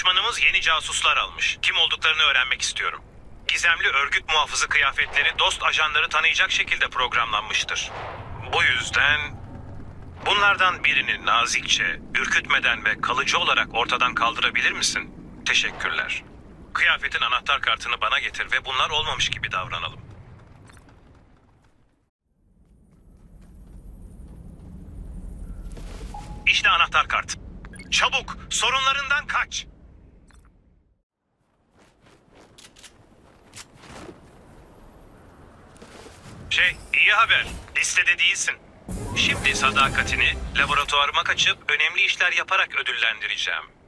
Düşmanımız yeni casuslar almış. Kim olduklarını öğrenmek istiyorum. Gizemli örgüt muhafızı kıyafetleri dost ajanları tanıyacak şekilde programlanmıştır. Bu yüzden bunlardan birini nazikçe, ürkütmeden ve kalıcı olarak ortadan kaldırabilir misin? Teşekkürler. Kıyafetin anahtar kartını bana getir ve bunlar olmamış gibi davranalım. İşte anahtar kart. Çabuk, sorunlarından kaç. Şey, iyi haber. Listede değilsin. Şimdi sadakatini laboratuvarıma kaçıp önemli işler yaparak ödüllendireceğim.